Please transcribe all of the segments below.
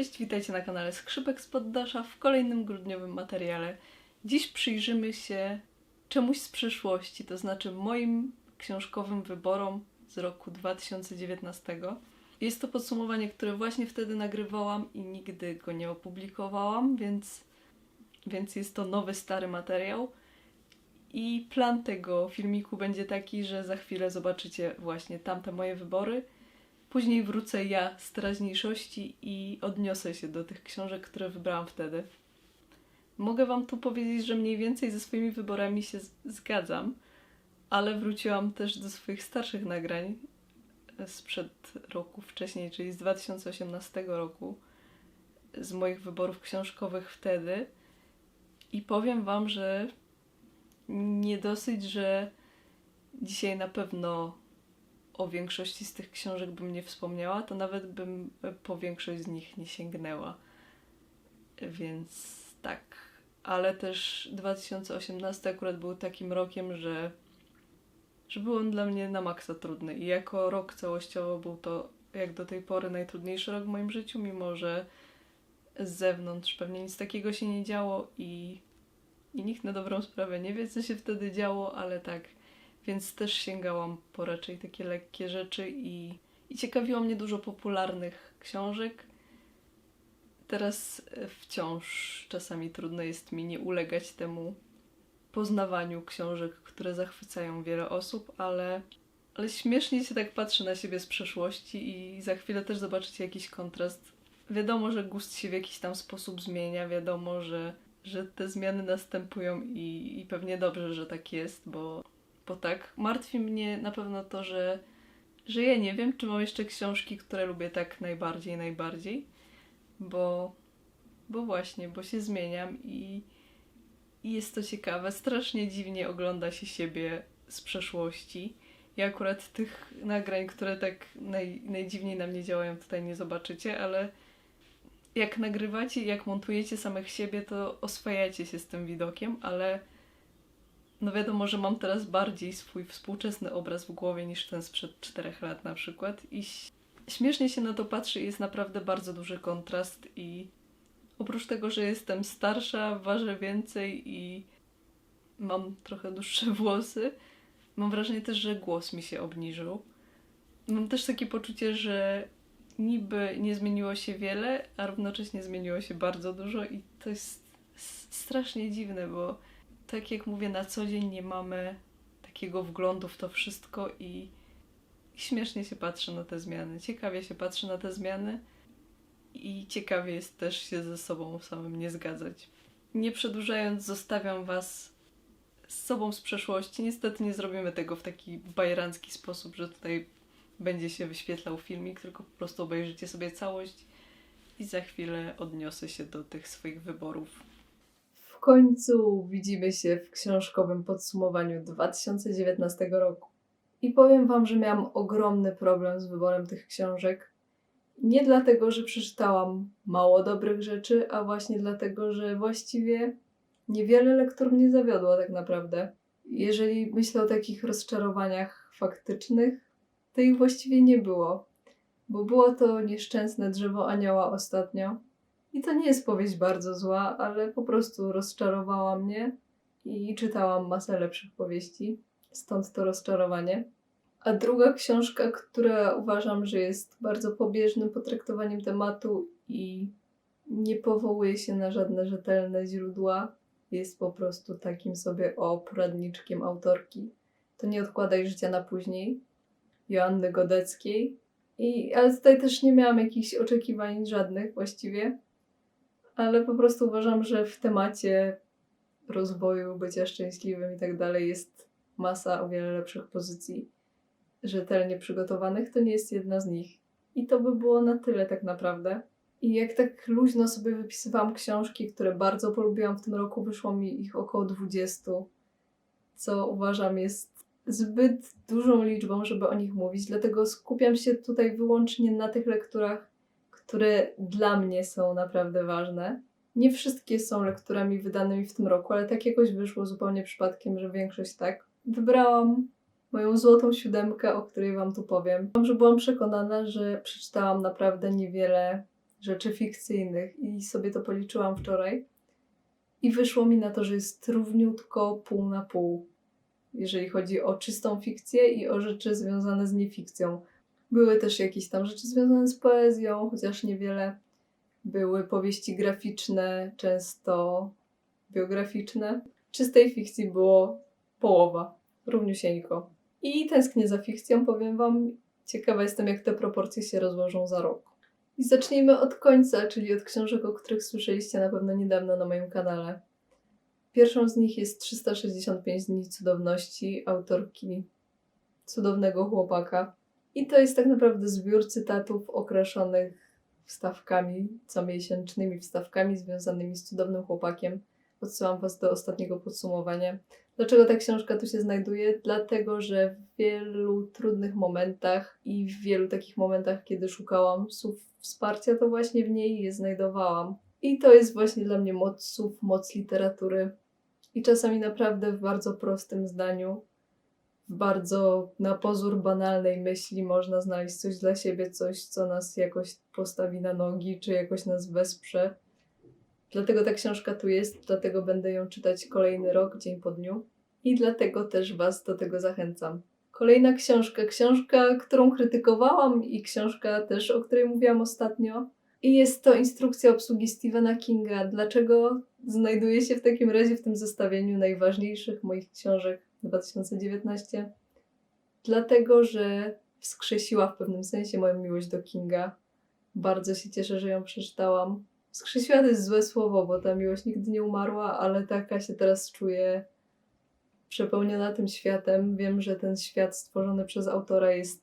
Cześć, witajcie na kanale Skrzypek z Poddasza w kolejnym grudniowym materiale. Dziś przyjrzymy się czemuś z przyszłości, to znaczy moim książkowym wyborom z roku 2019. Jest to podsumowanie, które właśnie wtedy nagrywałam i nigdy go nie opublikowałam, więc, więc jest to nowy, stary materiał. I plan tego filmiku będzie taki, że za chwilę zobaczycie właśnie tamte moje wybory. Później wrócę ja z teraźniejszości i odniosę się do tych książek, które wybrałam wtedy. Mogę Wam tu powiedzieć, że mniej więcej ze swoimi wyborami się zgadzam, ale wróciłam też do swoich starszych nagrań sprzed roku wcześniej, czyli z 2018 roku, z moich wyborów książkowych wtedy. I powiem Wam, że nie dosyć, że dzisiaj na pewno o większości z tych książek bym nie wspomniała, to nawet bym po większość z nich nie sięgnęła. Więc tak. Ale też 2018 akurat był takim rokiem, że, że był on dla mnie na maksa trudny. I jako rok całościowo był to jak do tej pory najtrudniejszy rok w moim życiu, mimo że z zewnątrz pewnie nic takiego się nie działo i, i nikt na dobrą sprawę nie wie, co się wtedy działo, ale tak więc też sięgałam po raczej takie lekkie rzeczy i, i ciekawiło mnie dużo popularnych książek. Teraz e, wciąż czasami trudno jest mi nie ulegać temu poznawaniu książek, które zachwycają wiele osób, ale, ale śmiesznie się tak patrzy na siebie z przeszłości i za chwilę też zobaczycie jakiś kontrast. Wiadomo, że gust się w jakiś tam sposób zmienia, wiadomo, że, że te zmiany następują i, i pewnie dobrze, że tak jest, bo bo tak, martwi mnie na pewno to, że, że ja nie wiem, czy mam jeszcze książki, które lubię tak najbardziej, najbardziej, bo, bo właśnie, bo się zmieniam i, i jest to ciekawe. Strasznie dziwnie ogląda się siebie z przeszłości. Ja akurat tych nagrań, które tak naj, najdziwniej na mnie działają, tutaj nie zobaczycie, ale jak nagrywacie jak montujecie samych siebie, to oswajacie się z tym widokiem, ale no wiadomo, że mam teraz bardziej swój współczesny obraz w głowie niż ten sprzed czterech lat na przykład i śmiesznie się na to patrzy i jest naprawdę bardzo duży kontrast i oprócz tego, że jestem starsza, ważę więcej i mam trochę dłuższe włosy, mam wrażenie też, że głos mi się obniżył. Mam też takie poczucie, że niby nie zmieniło się wiele, a równocześnie zmieniło się bardzo dużo i to jest strasznie dziwne, bo tak jak mówię, na co dzień nie mamy takiego wglądu w to wszystko i, i śmiesznie się patrzy na te zmiany. Ciekawie się patrzy na te zmiany i ciekawie jest też się ze sobą samym nie zgadzać. Nie przedłużając, zostawiam Was z sobą z przeszłości. Niestety nie zrobimy tego w taki bajerancki sposób, że tutaj będzie się wyświetlał filmik, tylko po prostu obejrzycie sobie całość i za chwilę odniosę się do tych swoich wyborów. W końcu widzimy się w książkowym podsumowaniu 2019 roku. I powiem Wam, że miałam ogromny problem z wyborem tych książek. Nie dlatego, że przeczytałam mało dobrych rzeczy, a właśnie dlatego, że właściwie niewiele lektur mnie zawiodło tak naprawdę. Jeżeli myślę o takich rozczarowaniach faktycznych, to ich właściwie nie było. Bo było to nieszczęsne drzewo anioła ostatnio, i to nie jest powieść bardzo zła, ale po prostu rozczarowała mnie i czytałam masę lepszych powieści, stąd to rozczarowanie. A druga książka, która uważam, że jest bardzo pobieżnym potraktowaniem tematu i nie powołuje się na żadne rzetelne źródła, jest po prostu takim sobie o poradniczkiem autorki. To nie odkładaj życia na później. Joanny Godeckiej. I, ale tutaj też nie miałam jakichś oczekiwań żadnych właściwie ale po prostu uważam, że w temacie rozwoju, bycia szczęśliwym i tak dalej jest masa o wiele lepszych pozycji rzetelnie przygotowanych. To nie jest jedna z nich. I to by było na tyle tak naprawdę. I jak tak luźno sobie wypisywałam książki, które bardzo polubiłam w tym roku, wyszło mi ich około 20, co uważam jest zbyt dużą liczbą, żeby o nich mówić. Dlatego skupiam się tutaj wyłącznie na tych lekturach, które dla mnie są naprawdę ważne. Nie wszystkie są lekturami wydanymi w tym roku, ale tak jakoś wyszło zupełnie przypadkiem, że większość tak. Wybrałam moją złotą siódemkę, o której Wam tu powiem. Mam, że byłam przekonana, że przeczytałam naprawdę niewiele rzeczy fikcyjnych i sobie to policzyłam wczoraj. I wyszło mi na to, że jest równiutko pół na pół, jeżeli chodzi o czystą fikcję i o rzeczy związane z niefikcją. Były też jakieś tam rzeczy związane z poezją, chociaż niewiele. Były powieści graficzne, często biograficzne. Czystej fikcji było połowa, równiusieńko. I tęsknię za fikcją, powiem Wam. Ciekawa jestem, jak te proporcje się rozłożą za rok. I zacznijmy od końca, czyli od książek, o których słyszeliście na pewno niedawno na moim kanale. Pierwszą z nich jest 365 dni cudowności autorki cudownego chłopaka. I to jest tak naprawdę zbiór cytatów okraszonych wstawkami, comiesięcznymi wstawkami związanymi z cudownym chłopakiem. Odsyłam Was do ostatniego podsumowania. Dlaczego ta książka tu się znajduje? Dlatego, że w wielu trudnych momentach i w wielu takich momentach, kiedy szukałam słów wsparcia, to właśnie w niej je znajdowałam. I to jest właśnie dla mnie moc słów, moc literatury. I czasami naprawdę w bardzo prostym zdaniu, bardzo na pozór banalnej myśli można znaleźć coś dla siebie, coś, co nas jakoś postawi na nogi, czy jakoś nas wesprze. Dlatego ta książka tu jest, dlatego będę ją czytać kolejny rok, dzień po dniu. I dlatego też Was do tego zachęcam. Kolejna książka, książka, którą krytykowałam i książka też, o której mówiłam ostatnio. I jest to instrukcja obsługi Stephena Kinga. Dlaczego znajduje się w takim razie w tym zestawieniu najważniejszych moich książek 2019? Dlatego, że wskrzesiła w pewnym sensie moją miłość do Kinga. Bardzo się cieszę, że ją przeczytałam. Wskrzesiła to jest złe słowo, bo ta miłość nigdy nie umarła, ale taka się teraz czuję przepełniona tym światem. Wiem, że ten świat stworzony przez autora jest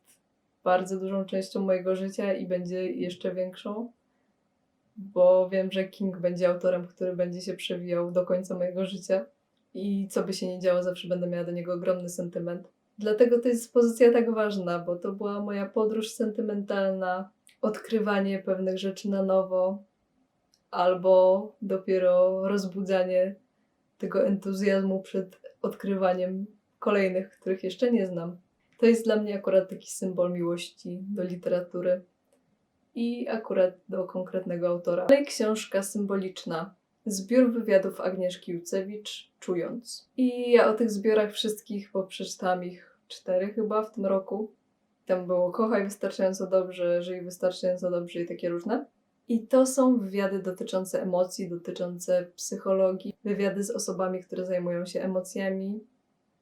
bardzo dużą częścią mojego życia i będzie jeszcze większą, bo wiem, że King będzie autorem, który będzie się przewijał do końca mojego życia i co by się nie działo, zawsze będę miała do niego ogromny sentyment. Dlatego to jest pozycja tak ważna, bo to była moja podróż sentymentalna, odkrywanie pewnych rzeczy na nowo, albo dopiero rozbudzanie tego entuzjazmu przed odkrywaniem kolejnych, których jeszcze nie znam. To jest dla mnie akurat taki symbol miłości do literatury i akurat do konkretnego autora. Dalej książka symboliczna. Zbiór wywiadów Agnieszki Jucewicz, Czując. I ja o tych zbiorach wszystkich, bo przeczytałam ich cztery chyba w tym roku. Tam było Kochaj wystarczająco dobrze, Żyj wystarczająco dobrze i takie różne. I to są wywiady dotyczące emocji, dotyczące psychologii, wywiady z osobami, które zajmują się emocjami.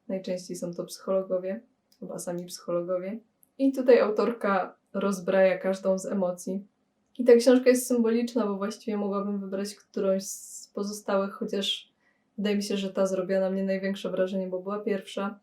Najczęściej są to psychologowie, chyba sami psychologowie. I tutaj autorka rozbraja każdą z emocji. I ta książka jest symboliczna, bo właściwie mogłabym wybrać którąś z pozostałych, chociaż wydaje mi się, że ta zrobiła na mnie największe wrażenie, bo była pierwsza.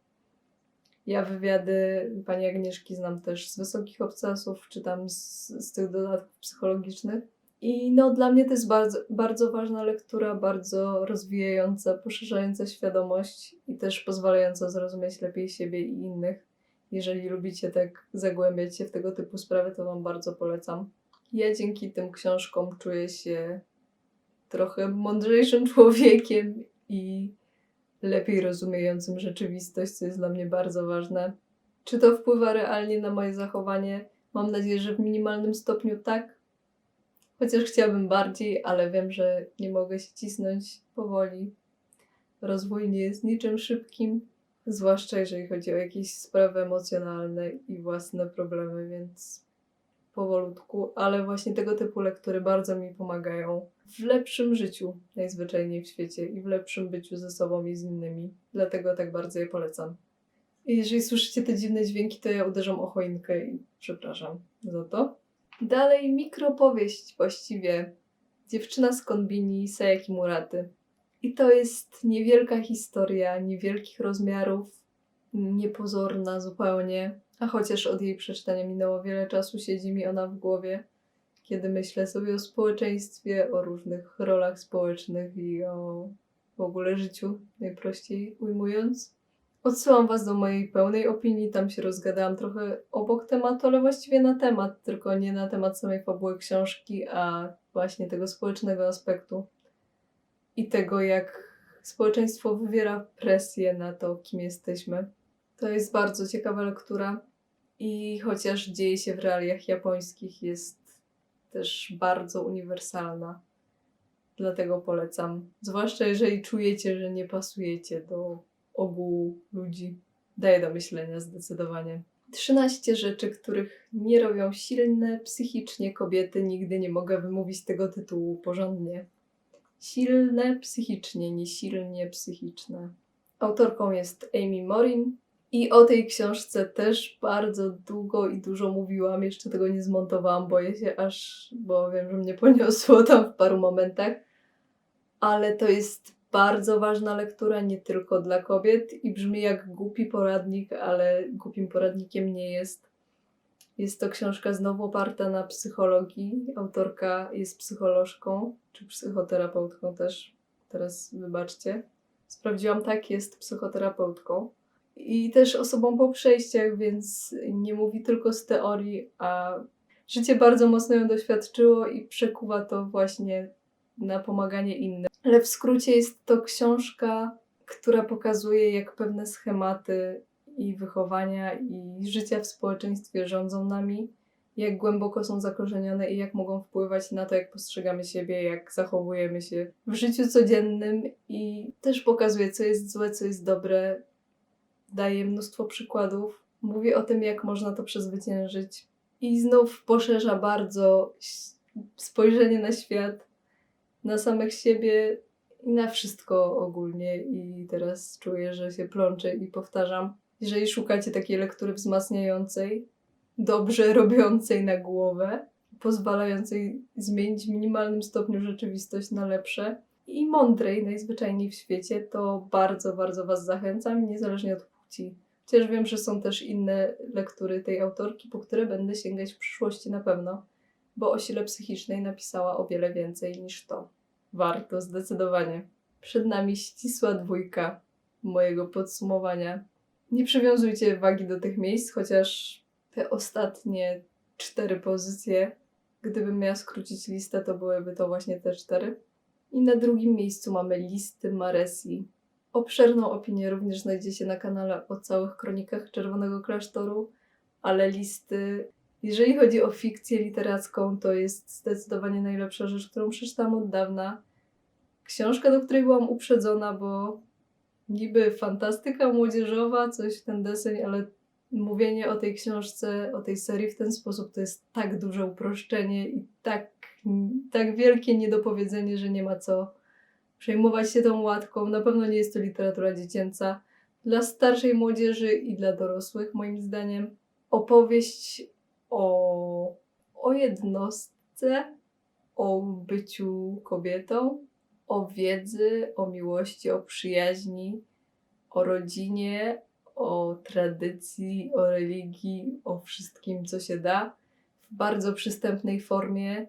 Ja wywiady pani Agnieszki znam też z Wysokich Obcasów, czytam z, z tych dodatków psychologicznych. I no, dla mnie to jest bardzo, bardzo ważna lektura, bardzo rozwijająca, poszerzająca świadomość i też pozwalająca zrozumieć lepiej siebie i innych. Jeżeli lubicie tak zagłębiać się w tego typu sprawy, to Wam bardzo polecam. Ja dzięki tym książkom czuję się trochę mądrzejszym człowiekiem i lepiej rozumiejącym rzeczywistość, co jest dla mnie bardzo ważne. Czy to wpływa realnie na moje zachowanie? Mam nadzieję, że w minimalnym stopniu tak. Chociaż chciałabym bardziej, ale wiem, że nie mogę się cisnąć powoli. Rozwój nie jest niczym szybkim, zwłaszcza jeżeli chodzi o jakieś sprawy emocjonalne i własne problemy, więc powolutku, ale właśnie tego typu lektury bardzo mi pomagają w lepszym życiu najzwyczajniej w świecie i w lepszym byciu ze sobą i z innymi. Dlatego tak bardzo je polecam. I jeżeli słyszycie te dziwne dźwięki, to ja uderzam o choinkę i przepraszam za to. Dalej mikropowieść właściwie. Dziewczyna z Konbini Sayaki Muraty. I to jest niewielka historia, niewielkich rozmiarów, niepozorna zupełnie, a chociaż od jej przeczytania minęło wiele czasu, siedzi mi ona w głowie, kiedy myślę sobie o społeczeństwie, o różnych rolach społecznych i o w ogóle życiu, najprościej ujmując. Odsyłam Was do mojej pełnej opinii, tam się rozgadałam trochę obok tematu, ale właściwie na temat, tylko nie na temat samej fabuły książki, a właśnie tego społecznego aspektu i tego, jak społeczeństwo wywiera presję na to, kim jesteśmy. To jest bardzo ciekawa lektura i chociaż dzieje się w realiach japońskich, jest też bardzo uniwersalna. Dlatego polecam. Zwłaszcza jeżeli czujecie, że nie pasujecie do ogółu ludzi. Daje do myślenia zdecydowanie. 13 rzeczy, których nie robią silne psychicznie kobiety. Nigdy nie mogę wymówić tego tytułu porządnie. Silne psychicznie, nie silnie psychiczne. Autorką jest Amy Morin i o tej książce też bardzo długo i dużo mówiłam. Jeszcze tego nie zmontowałam, boję się aż, bo wiem, że mnie poniosło tam w paru momentach. Ale to jest bardzo ważna lektura, nie tylko dla kobiet i brzmi jak głupi poradnik, ale głupim poradnikiem nie jest. Jest to książka znowu oparta na psychologii. Autorka jest psycholożką, czy psychoterapeutką też. Teraz wybaczcie. Sprawdziłam, tak, jest psychoterapeutką. I też osobą po przejściach, więc nie mówi tylko z teorii, a życie bardzo mocno ją doświadczyło i przekuwa to właśnie na pomaganie innym. Ale w skrócie jest to książka, która pokazuje, jak pewne schematy i wychowania i życia w społeczeństwie rządzą nami, jak głęboko są zakorzenione i jak mogą wpływać na to, jak postrzegamy siebie, jak zachowujemy się w życiu codziennym i też pokazuje, co jest złe, co jest dobre. Daje mnóstwo przykładów. Mówi o tym, jak można to przezwyciężyć. I znów poszerza bardzo spojrzenie na świat, na samych siebie i na wszystko ogólnie. I teraz czuję, że się plączę i powtarzam. Jeżeli szukacie takiej lektury wzmacniającej, dobrze robiącej na głowę, pozwalającej zmienić w minimalnym stopniu rzeczywistość na lepsze i mądrej najzwyczajniej w świecie, to bardzo, bardzo Was zachęcam, niezależnie od płci. Chociaż wiem, że są też inne lektury tej autorki, po które będę sięgać w przyszłości na pewno, bo o sile psychicznej napisała o wiele więcej niż to. Warto, zdecydowanie. Przed nami ścisła dwójka mojego podsumowania. Nie przywiązujcie wagi do tych miejsc, chociaż te ostatnie cztery pozycje, gdybym miała skrócić listę, to byłyby to właśnie te cztery. I na drugim miejscu mamy listy Maresi. Obszerną opinię również znajdziecie na kanale o całych kronikach Czerwonego Klasztoru, ale listy, jeżeli chodzi o fikcję literacką, to jest zdecydowanie najlepsza rzecz, którą przeczytałam od dawna. Książka, do której byłam uprzedzona, bo niby fantastyka młodzieżowa, coś w ten deseń, ale mówienie o tej książce, o tej serii w ten sposób to jest tak duże uproszczenie i tak, tak wielkie niedopowiedzenie, że nie ma co przejmować się tą łatką. Na pewno nie jest to literatura dziecięca. Dla starszej młodzieży i dla dorosłych, moim zdaniem, opowieść o, o jednostce, o byciu kobietą, o wiedzy, o miłości, o przyjaźni, o rodzinie, o tradycji, o religii, o wszystkim, co się da, w bardzo przystępnej formie.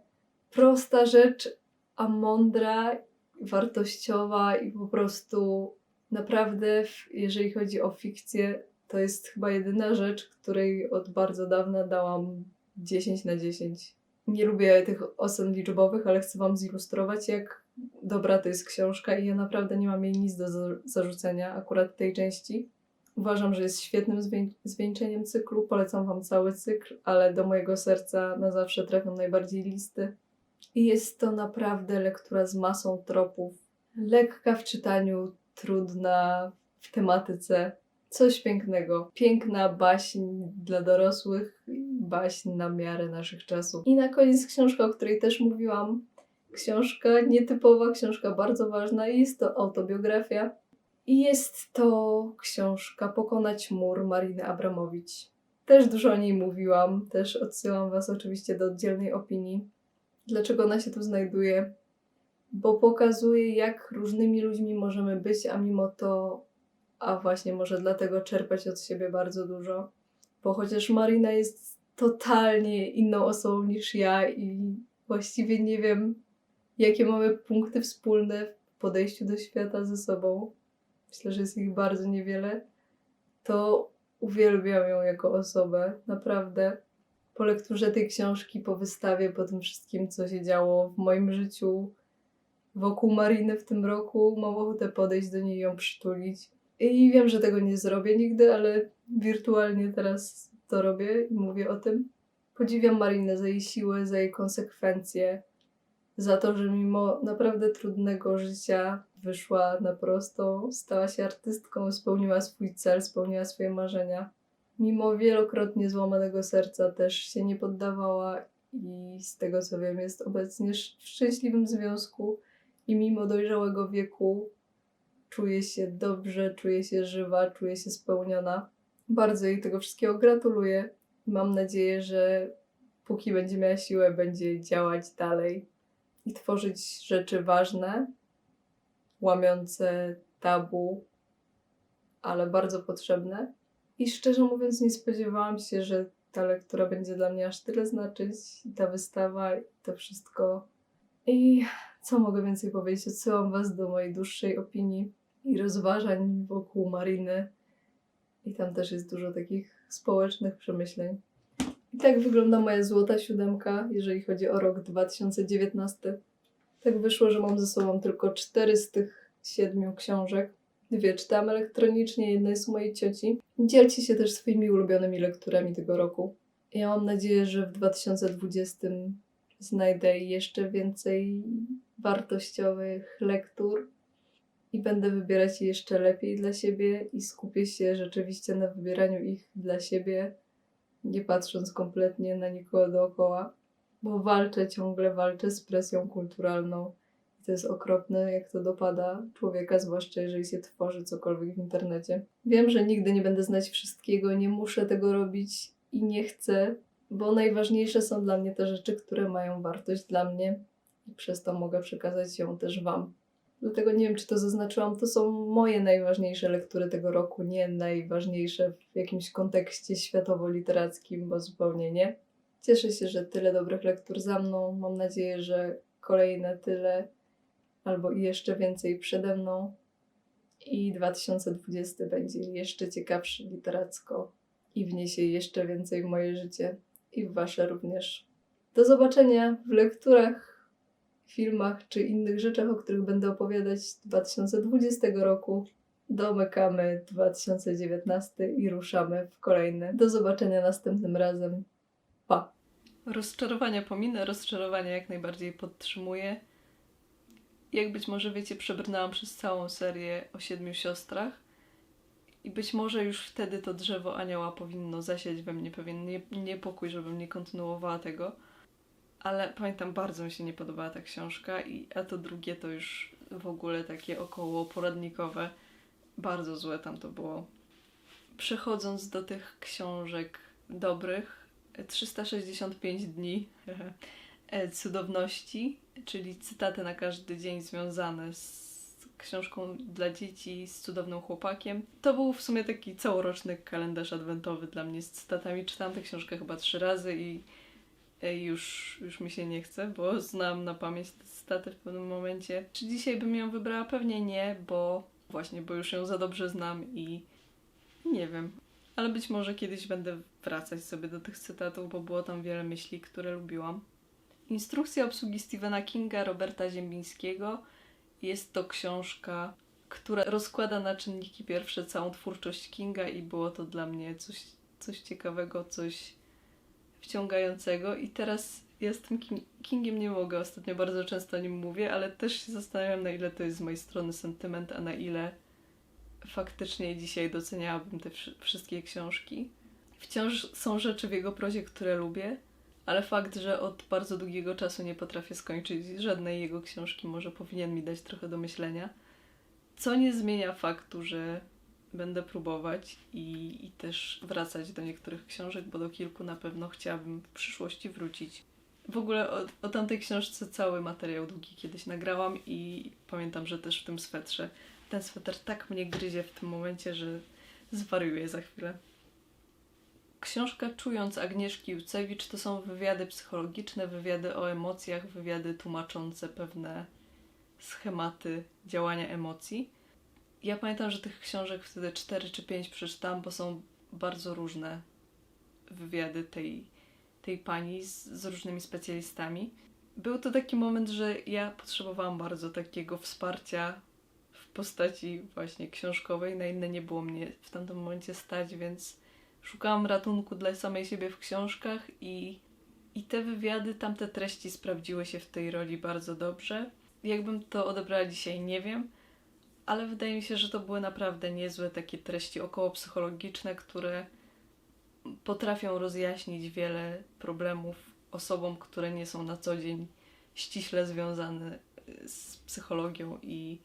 Prosta rzecz, a mądra, wartościowa i po prostu naprawdę, jeżeli chodzi o fikcję, to jest chyba jedyna rzecz, której od bardzo dawna dałam 10 na 10. Nie lubię tych ocen liczbowych, ale chcę Wam zilustrować, jak dobra to jest książka i ja naprawdę nie mam jej nic do zarzucenia akurat tej części. Uważam, że jest świetnym zwieńczeniem cyklu. Polecam Wam cały cykl, ale do mojego serca na zawsze trafią najbardziej listy. I jest to naprawdę lektura z masą tropów. Lekka w czytaniu, trudna w tematyce. Coś pięknego. Piękna baśń dla dorosłych, baśń na miarę naszych czasów. I na koniec książka, o której też mówiłam. Książka nietypowa, książka bardzo ważna. Jest to autobiografia i jest to książka Pokonać mur Mariny Abramowicz. Też dużo o niej mówiłam, też odsyłam Was oczywiście do oddzielnej opinii. Dlaczego ona się tu znajduje? Bo pokazuje, jak różnymi ludźmi możemy być, a mimo to, a właśnie może dlatego czerpać od siebie bardzo dużo. Bo chociaż Marina jest totalnie inną osobą niż ja i właściwie nie wiem, jakie mamy punkty wspólne w podejściu do świata ze sobą, myślę, że jest ich bardzo niewiele, to uwielbiam ją jako osobę, naprawdę. Po lekturze tej książki, po wystawie, po tym wszystkim, co się działo w moim życiu wokół Mariny w tym roku, mam ochotę podejść do niej i ją przytulić. I wiem, że tego nie zrobię nigdy, ale wirtualnie teraz to robię i mówię o tym. Podziwiam Marinę za jej siłę, za jej konsekwencje, za to, że mimo naprawdę trudnego życia wyszła na prostą, stała się artystką, spełniła swój cel, spełniła swoje marzenia. Mimo wielokrotnie złamanego serca też się nie poddawała i z tego co wiem jest obecnie w szczęśliwym związku i mimo dojrzałego wieku czuje się dobrze, czuje się żywa, czuje się spełniona. Bardzo jej tego wszystkiego gratuluję. Mam nadzieję, że póki będzie miała siłę, będzie działać dalej i tworzyć rzeczy ważne, łamiące tabu, ale bardzo potrzebne. I szczerze mówiąc, nie spodziewałam się, że ta lektura będzie dla mnie aż tyle znaczyć, ta wystawa, to wszystko. I co mogę więcej powiedzieć? Odsyłam Was do mojej dłuższej opinii i rozważań wokół Mariny. I tam też jest dużo takich społecznych przemyśleń. I tak wygląda moja złota siódemka, jeżeli chodzi o rok 2019. Tak wyszło, że mam ze sobą tylko cztery z tych siedmiu książek. Dwie czytałam elektronicznie, jedna jest u mojej cioci. Dzielcie się też swoimi ulubionymi lekturami tego roku. Ja mam nadzieję, że w 2020 znajdę jeszcze więcej wartościowych lektur i będę wybierać je jeszcze lepiej dla siebie i skupię się rzeczywiście na wybieraniu ich dla siebie, nie patrząc kompletnie na nikogo dookoła, bo walczę ciągle, walczę z presją kulturalną. To jest okropne, jak to dopada człowieka, zwłaszcza jeżeli się tworzy cokolwiek w internecie. Wiem, że nigdy nie będę znać wszystkiego, nie muszę tego robić i nie chcę, bo najważniejsze są dla mnie te rzeczy, które mają wartość dla mnie i przez to mogę przekazać ją też Wam. Dlatego nie wiem, czy to zaznaczyłam. To są moje najważniejsze lektury tego roku, nie najważniejsze w jakimś kontekście światowo-literackim, bo zupełnie nie. Cieszę się, że tyle dobrych lektur za mną. Mam nadzieję, że kolejne tyle albo i jeszcze więcej przede mną. I 2020 będzie jeszcze ciekawszy literacko i wniesie jeszcze więcej w moje życie i w Wasze również. Do zobaczenia w lekturach filmach czy innych rzeczach, o których będę opowiadać 2020 roku. Domykamy 2019 i ruszamy w kolejny. Do zobaczenia następnym razem. Pa! Rozczarowania pominę, rozczarowania jak najbardziej podtrzymuję. Jak być może wiecie, przebrnęłam przez całą serię o siedmiu siostrach i być może już wtedy to drzewo anioła powinno zasiać we mnie pewien nie, niepokój, żebym nie kontynuowała tego ale pamiętam, bardzo mi się nie podobała ta książka, i, a to drugie to już w ogóle takie około poradnikowe. Bardzo złe tam to było. Przechodząc do tych książek dobrych, 365 dni cudowności, czyli cytaty na każdy dzień związane z książką dla dzieci, z cudownym chłopakiem. To był w sumie taki całoroczny kalendarz adwentowy dla mnie z cytatami. Czytałam tę książkę chyba trzy razy i Ej, już, już mi się nie chce, bo znam na pamięć te cytaty w pewnym momencie. Czy dzisiaj bym ją wybrała? Pewnie nie, bo właśnie, bo już ją za dobrze znam i nie wiem. Ale być może kiedyś będę wracać sobie do tych cytatów, bo było tam wiele myśli, które lubiłam. Instrukcja obsługi Stephena Kinga Roberta Ziembińskiego. Jest to książka, która rozkłada na czynniki pierwsze całą twórczość Kinga i było to dla mnie coś, coś ciekawego, coś wciągającego. I teraz ja z tym King Kingiem nie mogę, ostatnio bardzo często o nim mówię, ale też się zastanawiam na ile to jest z mojej strony sentyment, a na ile faktycznie dzisiaj doceniałabym te wszystkie książki. Wciąż są rzeczy w jego prozie, które lubię, ale fakt, że od bardzo długiego czasu nie potrafię skończyć żadnej jego książki, może powinien mi dać trochę do myślenia. Co nie zmienia faktu, że będę próbować i, i też wracać do niektórych książek, bo do kilku na pewno chciałabym w przyszłości wrócić. W ogóle o, o tamtej książce cały materiał długi kiedyś nagrałam i pamiętam, że też w tym swetrze. Ten sweter tak mnie gryzie w tym momencie, że zwariuję za chwilę. Książka Czując Agnieszki Jucewicz to są wywiady psychologiczne, wywiady o emocjach, wywiady tłumaczące pewne schematy działania emocji ja pamiętam, że tych książek wtedy 4 czy 5 przeczytałam, bo są bardzo różne wywiady tej, tej pani z, z różnymi specjalistami. Był to taki moment, że ja potrzebowałam bardzo takiego wsparcia w postaci właśnie książkowej. Na inne nie było mnie w tamtym momencie stać, więc szukałam ratunku dla samej siebie w książkach i I te wywiady, tamte treści sprawdziły się w tej roli bardzo dobrze. Jakbym to odebrała dzisiaj, nie wiem, ale wydaje mi się, że to były naprawdę niezłe takie treści okołopsychologiczne, które potrafią rozjaśnić wiele problemów osobom, które nie są na co dzień ściśle związane y, z psychologią i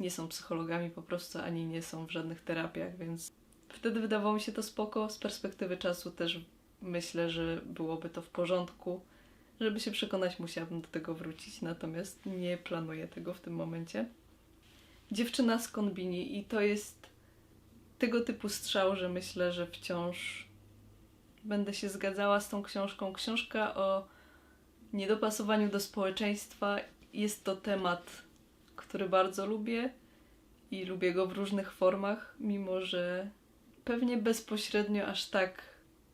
nie są psychologami po prostu, ani nie są w żadnych terapiach, więc wtedy wydawało mi się to spoko. Z perspektywy czasu też myślę, że byłoby to w porządku. Żeby się przekonać, musiałabym do tego wrócić, natomiast nie planuję tego w tym momencie. Dziewczyna z konbini i to jest tego typu strzał, że myślę, że wciąż będę się zgadzała z tą książką. Książka o niedopasowaniu do społeczeństwa jest to temat, który bardzo lubię i lubię go w różnych formach, mimo że pewnie bezpośrednio aż tak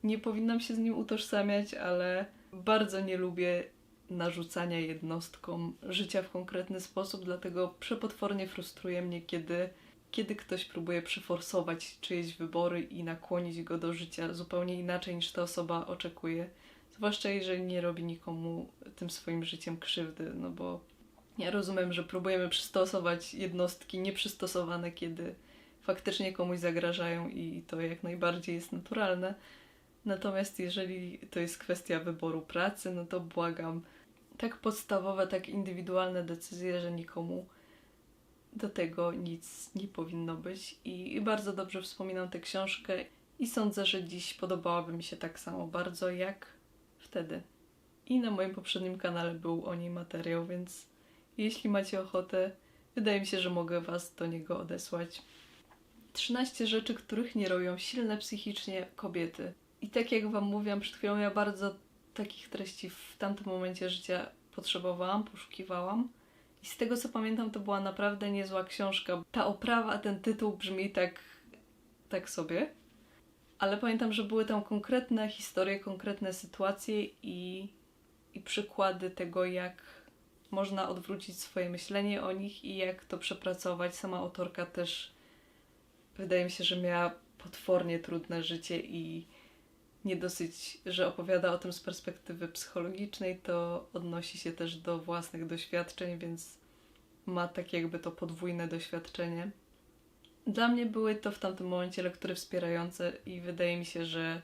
nie powinnam się z nim utożsamiać, ale bardzo nie lubię narzucania jednostkom życia w konkretny sposób, dlatego przepotwornie frustruje mnie, kiedy, kiedy ktoś próbuje przeforsować czyjeś wybory i nakłonić go do życia zupełnie inaczej niż ta osoba oczekuje. Zwłaszcza jeżeli nie robi nikomu tym swoim życiem krzywdy, no bo ja rozumiem, że próbujemy przystosować jednostki nieprzystosowane, kiedy faktycznie komuś zagrażają i to jak najbardziej jest naturalne. Natomiast jeżeli to jest kwestia wyboru pracy, no to błagam, tak podstawowe, tak indywidualne decyzje, że nikomu do tego nic nie powinno być. I, bardzo dobrze wspominam tę książkę i sądzę, że dziś podobałaby mi się tak samo bardzo jak wtedy. I na moim poprzednim kanale był o niej materiał, więc jeśli macie ochotę, wydaje mi się, że mogę Was do niego odesłać. 13 rzeczy, których nie robią silne psychicznie kobiety. I tak jak Wam mówiłam przed chwilą, ja bardzo takich treści w tamtym momencie życia potrzebowałam, poszukiwałam. I z tego co pamiętam, to była naprawdę niezła książka. Ta oprawa, ten tytuł brzmi tak, tak sobie. Ale pamiętam, że były tam konkretne historie, konkretne sytuacje i, i przykłady tego, jak można odwrócić swoje myślenie o nich i jak to przepracować. Sama autorka też wydaje mi się, że miała potwornie trudne życie i nie dosyć, że opowiada o tym z perspektywy psychologicznej, to odnosi się też do własnych doświadczeń, więc ma tak jakby to podwójne doświadczenie. Dla mnie były to w tamtym momencie lektury wspierające i wydaje mi się, że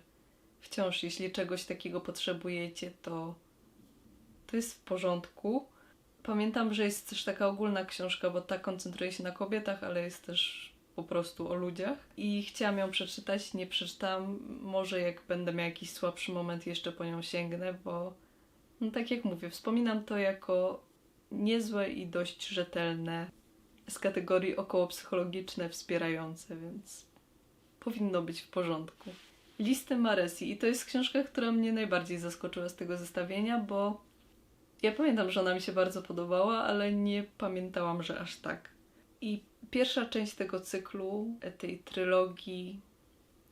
wciąż, jeśli czegoś takiego potrzebujecie, to to jest w porządku. Pamiętam, że jest też taka ogólna książka, bo ta koncentruje się na kobietach, ale jest też po prostu o ludziach. I chciałam ją przeczytać, nie przeczytałam. Może jak będę miała jakiś słabszy moment, jeszcze po nią sięgnę, bo no tak jak mówię, wspominam to jako niezłe i dość rzetelne z kategorii okołopsychologiczne, wspierające, więc powinno być w porządku. Listy Maresi i to jest książka, która mnie najbardziej zaskoczyła z tego zestawienia, bo ja pamiętam, że ona mi się bardzo podobała, ale nie pamiętałam, że aż tak. I pierwsza część tego cyklu, tej trylogii,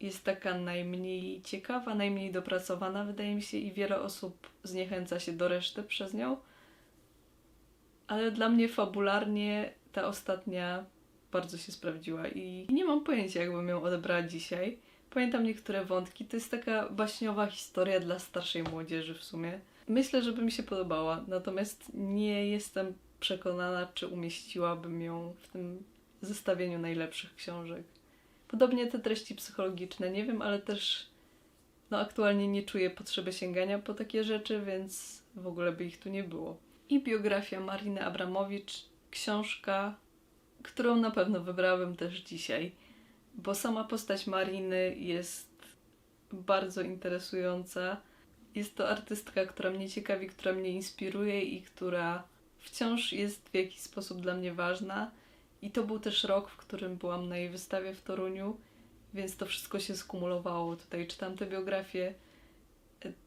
jest taka najmniej ciekawa, najmniej dopracowana, wydaje mi się, i wiele osób zniechęca się do reszty przez nią. Ale dla mnie fabularnie ta ostatnia bardzo się sprawdziła i nie mam pojęcia, jakbym ją odebrała dzisiaj. Pamiętam niektóre wątki. To jest taka baśniowa historia dla starszej młodzieży w sumie. Myślę, że by mi się podobała, natomiast nie jestem przekonana, czy umieściłabym ją w tym zestawieniu najlepszych książek. Podobnie te treści psychologiczne, nie wiem, ale też no aktualnie nie czuję potrzeby sięgania po takie rzeczy, więc w ogóle by ich tu nie było. I biografia Mariny Abramowicz, książka, którą na pewno wybrałabym też dzisiaj, bo sama postać Mariny jest bardzo interesująca. Jest to artystka, która mnie ciekawi, która mnie inspiruje i która wciąż jest w jakiś sposób dla mnie ważna. I to był też rok, w którym byłam na jej wystawie w Toruniu, więc to wszystko się skumulowało. Tutaj czytam tę biografię,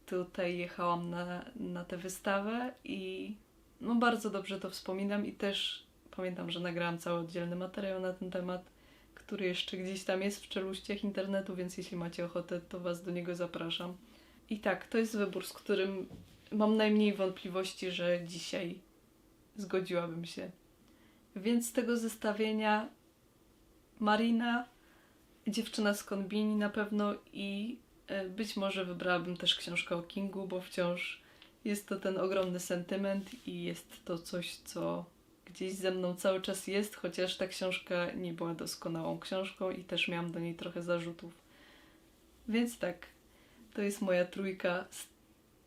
tutaj jechałam na, na tę wystawę i no bardzo dobrze to wspominam i też pamiętam, że nagrałam cały oddzielny materiał na ten temat, który jeszcze gdzieś tam jest w czeluściach internetu, więc jeśli macie ochotę, to Was do niego zapraszam. I tak, to jest wybór, z którym mam najmniej wątpliwości, że dzisiaj zgodziłabym się. Więc z tego zestawienia Marina, dziewczyna z Konbini na pewno i e, być może wybrałabym też książkę o Kingu, bo wciąż Jest to ten ogromny sentyment i jest to coś, co gdzieś ze mną cały czas jest, chociaż ta książka nie była doskonałą książką i też miałam do niej trochę zarzutów. Więc tak, to jest moja trójka z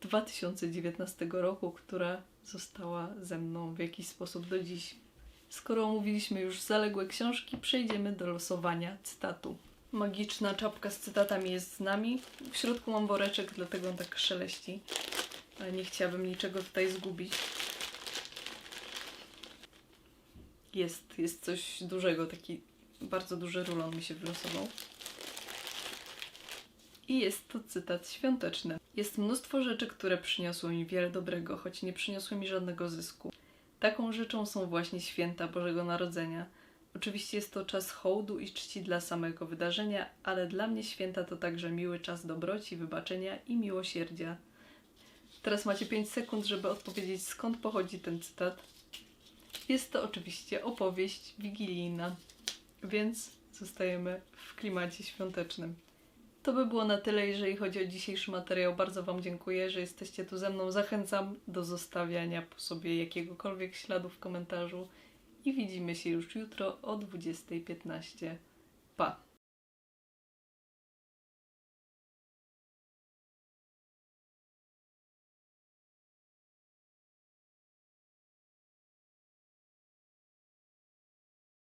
2019 roku, która została ze mną w jakiś sposób do dziś. Skoro omówiliśmy już zaległe książki, przejdziemy do losowania cytatu. Magiczna czapka z cytatami jest z nami. W środku mam woreczek, dlatego on tak szeleści. Ale nie chciałabym niczego tutaj zgubić. Jest, jest coś dużego, taki bardzo duży rulon mi się wylosował. I jest to cytat świąteczny. Jest mnóstwo rzeczy, które przyniosły mi wiele dobrego, choć nie przyniosły mi żadnego zysku. Taką rzeczą są właśnie święta Bożego Narodzenia. Oczywiście jest to czas hołdu i czci dla samego wydarzenia, ale dla mnie święta to także miły czas dobroci, wybaczenia i miłosierdzia. Teraz macie 5 sekund, żeby odpowiedzieć skąd pochodzi ten cytat. Jest to oczywiście opowieść wigilijna, więc zostajemy w klimacie świątecznym. To by było na tyle, jeżeli chodzi o dzisiejszy materiał. Bardzo Wam dziękuję, że jesteście tu ze mną. Zachęcam do zostawiania po sobie jakiegokolwiek śladu w komentarzu i widzimy się już jutro o 20.15. Pa!